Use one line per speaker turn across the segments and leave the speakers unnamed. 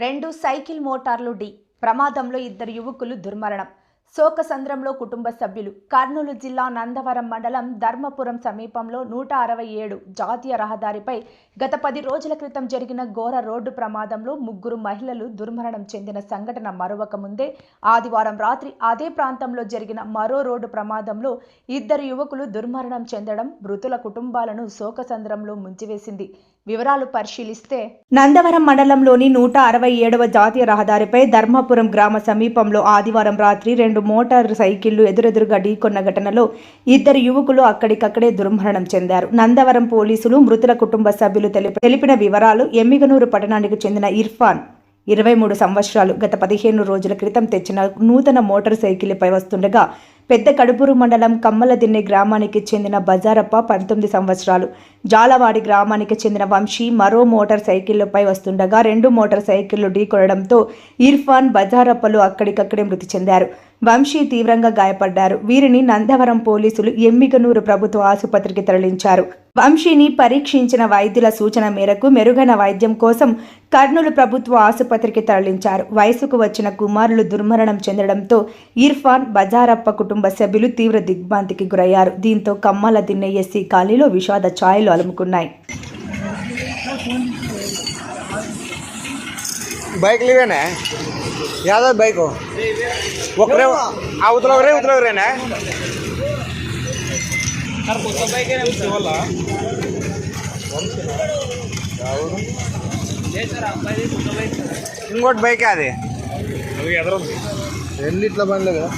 రెండు సైకిల్ మోటార్లు డి. ప్రమాదంలో ఇద్దరు యువకులు దుర్మరణం. శోకసంద్రంలో కుటుంబ సభ్యులు కర్నూలు జిల్లా నందవరం మండలం ధర్మపురం సమీపంలో నూట అరవై ఏడు జాతీయ రహదారిపై గత పది రోజుల క్రితం జరిగిన ఘోర రోడ్డు ప్రమాదంలో ముగ్గురు మహిళలు దుర్మరణం చెందిన సంఘటన మరొక ముందే ఆదివారం రాత్రి అదే ప్రాంతంలో జరిగిన మరో రోడ్డు ప్రమాదంలో ఇద్దరు యువకులు దుర్మరణం చెందడం మృతుల కుటుంబాలను శోకసంద్రంలో ముంచివేసింది. వివరాలు పరిశీలిస్తే నందవరం మండలంలోని నూట అరవై ఏడవ జాతీయ రహదారిపై ధర్మాపురం గ్రామ సమీపంలో ఆదివారం రాత్రి రెండు మోటార్ సైకిళ్ళు ఎదురెదురుగా ఢీకొన్న ఘటనలో ఇద్దరు యువకులు అక్కడికక్కడే దుర్మరణం చెందారు. నందవరం పోలీసులు మృతుల కుటుంబ సభ్యులు తెలిపిన వివరాలు ఎమ్మిగనూరు పట్టణానికి చెందిన ఇర్ఫాన్ ఇరవై మూడు సంవత్సరాలు గత పదిహేను రోజుల క్రితం తెచ్చిన నూతన మోటార్ సైకిల్పై వస్తుండగా పెద్ద కడుపూరు మండలం కమ్మలదిన్నె గ్రామానికి చెందిన బజారప్ప పంతొమ్మిది సంవత్సరాలు. జాలవాడి గ్రామానికి చెందిన వంశీ మరో మోటార్ సైకిళ్ళపై వస్తుండగా రెండు మోటార్ సైకిళ్ళు ఢీకొనడంతో ఇర్ఫాన్ బజారప్పలు అక్కడికక్కడే మృతి చెందారు. వంశీ తీవ్రంగా గాయపడ్డారు. వీరిని నందవరం పోలీసులు ఎమ్మిగనూరు ప్రభుత్వ ఆసుపత్రికి తరలించారు. వంశీని పరీక్షించిన వైద్యుల సూచన మేరకు మెరుగైన వైద్యం కోసం కర్నూలు ప్రభుత్వ ఆసుపత్రికి తరలించారు. వయసుకు వచ్చిన కుమారులు దుర్మరణం చెందడంతో ఇర్ఫాన్ బజారప్ప కుటుంబ సభ్యులు తీవ్ర దిగ్భ్రాంతికి గురయ్యారు. దీంతో కమ్మల దిన్నయ్యసి ఎస్సీ విషాద ఛాయలు అలుముకున్నాయి.
బైక్ లేవేనా? యాదవ్ బైక్? ఒకరే అవతల ఒకరే ఇవతల ఒకరేనా ఇంకోటి బైక్ అది. రెండిట్ల బండ్లు కదా.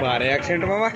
बारह एक्सीडेंट मामा।